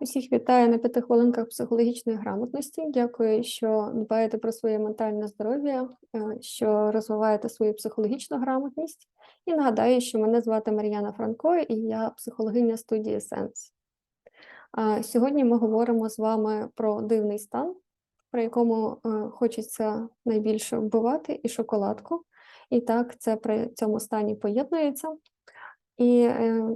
Усіх вітаю на п'яти хвилинках психологічної грамотності. Дякую, що дбаєте про своє ментальне здоров'я, е, що розвиваєте свою психологічну грамотність. І нагадаю, що мене звати Мар'яна Франко, і я психологиня студії Сенс. Сьогодні ми говоримо з вами про дивний стан, при якому е, хочеться найбільше вбивати і шоколадку. І так, це при цьому стані поєднується. І е,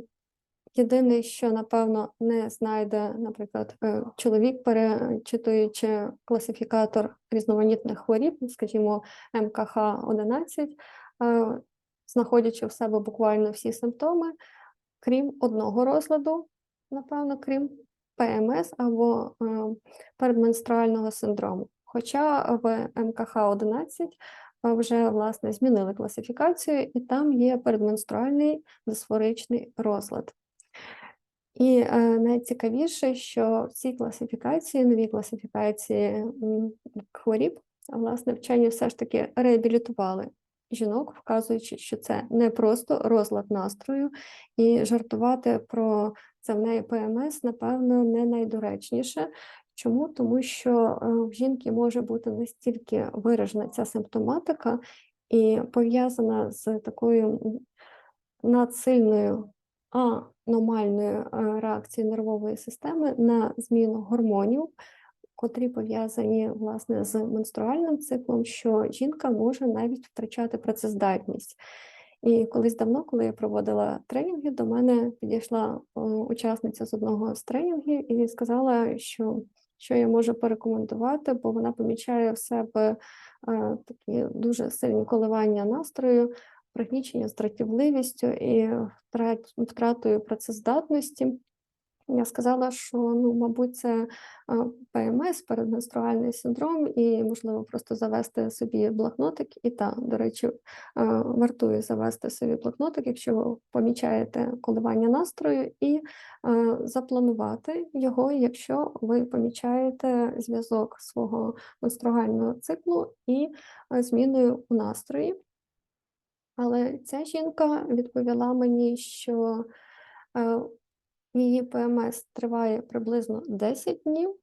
Єдине, що напевно не знайде, наприклад, е, чоловік, перечитуючи класифікатор різноманітних хворіб, скажімо, МКХ 11, е, знаходячи в себе буквально всі симптоми, крім одного розладу, напевно, крім ПМС або е, передменструального синдрому. Хоча в МКХ 11 вже власне змінили класифікацію, і там є передменструальний дисфоричний розлад. І е, найцікавіше, що в цій класифікації, новій класифікації хворіб, власне, вчені все ж таки реабілітували жінок, вказуючи, що це не просто розлад настрою, і жартувати про це в неї ПМС, напевно, не найдоречніше. Чому? Тому що е, в жінки може бути настільки виражена ця симптоматика і пов'язана з такою надсильною аномальної е, реакції нервової системи на зміну гормонів, котрі пов'язані власне з менструальним циклом, що жінка може навіть втрачати працездатність. І колись давно, коли я проводила тренінги, до мене підійшла учасниця з одного з тренінгів і сказала, що що я можу порекомендувати, бо вона помічає в себе е, такі дуже сильні коливання настрою, пригнічення дратівливістю і втратою працездатності. Я сказала, що ну, мабуть, це ПМС, передменструальний синдром, і можливо просто завести собі блокнотик. І так, до речі, вартує завести собі блокнотик, якщо ви помічаєте коливання настрою, і запланувати його, якщо ви помічаєте зв'язок свого менструального циклу і зміною у настрої. Але ця жінка відповіла мені, що е, її ПМС триває приблизно 10 днів,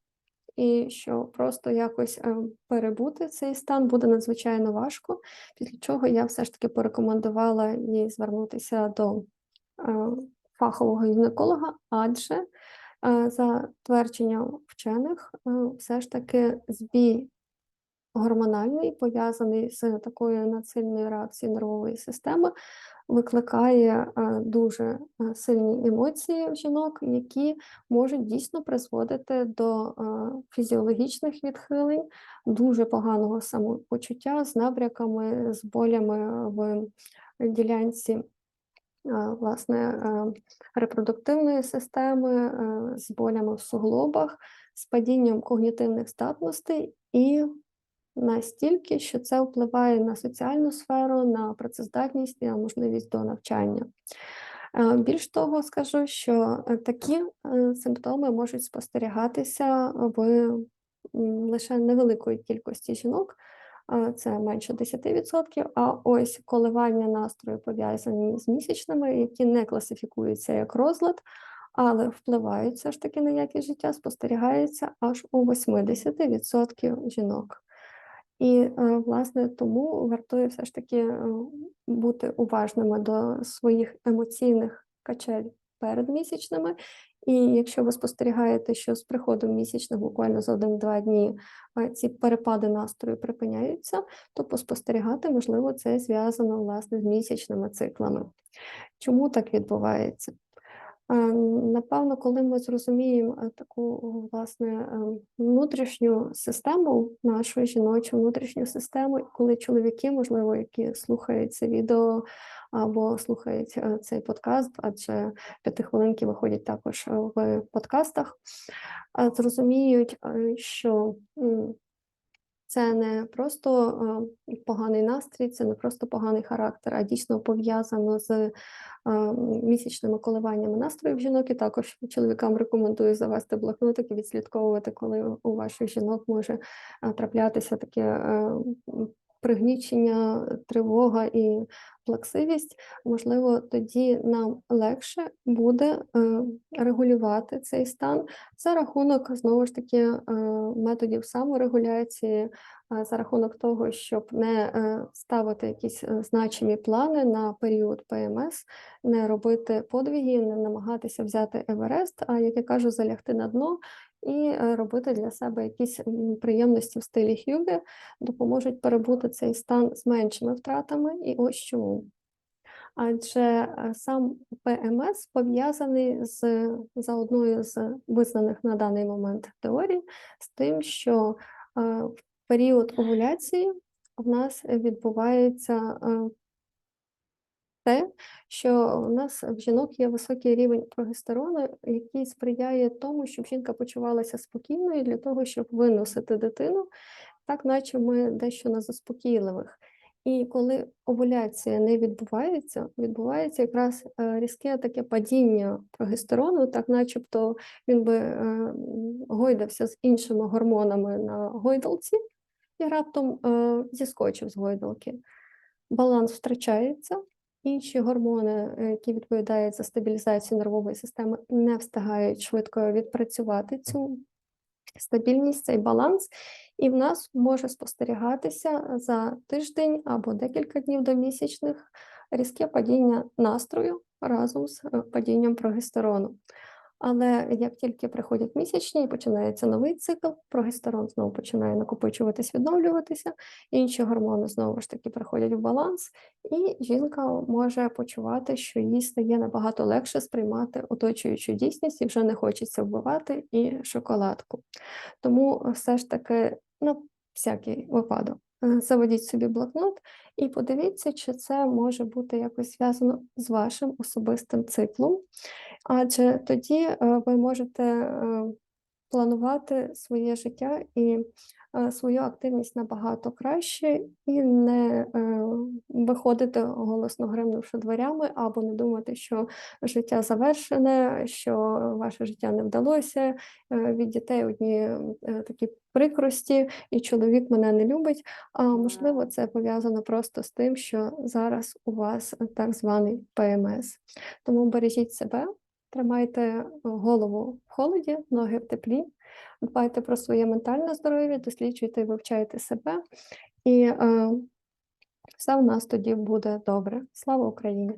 і що просто якось е, перебути цей стан буде надзвичайно важко, після чого я все ж таки порекомендувала їй звернутися до е, фахового гінеколога, адже за твердженням вчених, все ж таки збій гормональний, пов'язаний з такою надсильною реакцією нервової системи, викликає е, дуже е, сильні емоції в жінок, які можуть дійсно призводити до е, фізіологічних відхилень, дуже поганого самопочуття з набряками, з болями в ділянці. Власне, репродуктивної системи, з болями в суглобах, з падінням когнітивних здатностей і настільки, що це впливає на соціальну сферу, на працездатність і на можливість до навчання. Е, більш того, скажу, що е, такі е, симптоми можуть спостерігатися в лише невеликої кількості жінок, це менше 10%, а ось коливання настрою пов'язані з місячними, які не класифікуються як розлад, але впливають все ж таки на якість життя, спостерігається аж у 80% жінок. І, е, власне, тому вартує все ж таки е, бути уважними до своїх емоційних качель перед місячними. І якщо ви спостерігаєте, що з приходом місячних буквально за один-два дні е, ці перепади настрою припиняються, то поспостерігати, можливо, це зв'язано власне з місячними циклами. Чому так відбувається? Напевно, коли ми зрозуміємо е, таку власне е, внутрішню систему, нашу жіночу внутрішню систему, коли чоловіки, можливо, які слухають це відео або слухають е, цей подкаст, адже п'ятихвилинки виходять також в подкастах, зрозуміють, що це не просто поганий настрій, це не просто поганий характер, а дійсно пов'язано з місячними коливаннями настроїв жінок. І також чоловікам рекомендую завести блокнотик і відслідковувати, коли у ваших жінок може траплятися таке пригнічення, тривога і плаксивість, можливо, тоді нам легше буде е, регулювати цей стан. За рахунок знову ж таки е, методів саморегуляції, е, за рахунок того, щоб не ставити якісь значимі плани на період ПМС, не робити подвиги, не намагатися взяти Еверест, а як я кажу, залягти на дно і е, робити для себе якісь приємності в стилі Хюге, допоможуть перебути цей стан з меншими втратами. І ось чому. Адже е, сам ПМС пов'язаний з за одною з визнаних на даний момент теорій, з тим, що е, в період овуляції в нас відбувається те, що у нас в жінок є високий рівень прогестерону, який сприяє тому, щоб жінка почувалася спокійною для того, щоб виносити дитину, так наче ми дещо на заспокійливих. І коли овуляція не відбувається, відбувається якраз е, різке таке падіння прогестерону, так начебто він би е, гойдався з іншими гормонами на гойдалці і раптом е, зіскочив з гойдалки. Баланс втрачається, інші гормони, е, які відповідають за стабілізацію нервової системи, не встигають швидко відпрацювати цю стабільність, цей баланс, і в нас може спостерігатися за тиждень або декілька днів до місячних різке падіння настрою разом з е, падінням прогестерону. Але як тільки приходять місячні і починається новий цикл, прогестерон знову починає накопичуватись, відновлюватися, інші гормони знову ж таки приходять в баланс, і жінка може почувати, що їй стає набагато легше сприймати оточуючу дійсність і вже не хочеться вбивати і шоколадку. Тому все ж таки, на всякий випадок, е, заведіть собі блокнот і подивіться, чи це може бути якось зв'язано з вашим особистим циклом. Адже тоді е, ви можете е, планувати своє життя і е, свою активність набагато краще, і не е, виходити голосно гримнувши дверями, або не думати, що життя завершене, що ваше життя не вдалося. е, Від дітей одні такі прикрості, і чоловік мене не любить. А можливо, це пов'язано просто з тим, що зараз у вас так званий ПМС. Тому бережіть себе. Тримайте голову в холоді, ноги в теплі, дбайте про своє ментальне здоров'я, досліджуйте і вивчайте себе, і е, все у нас тоді буде добре. Слава Україні!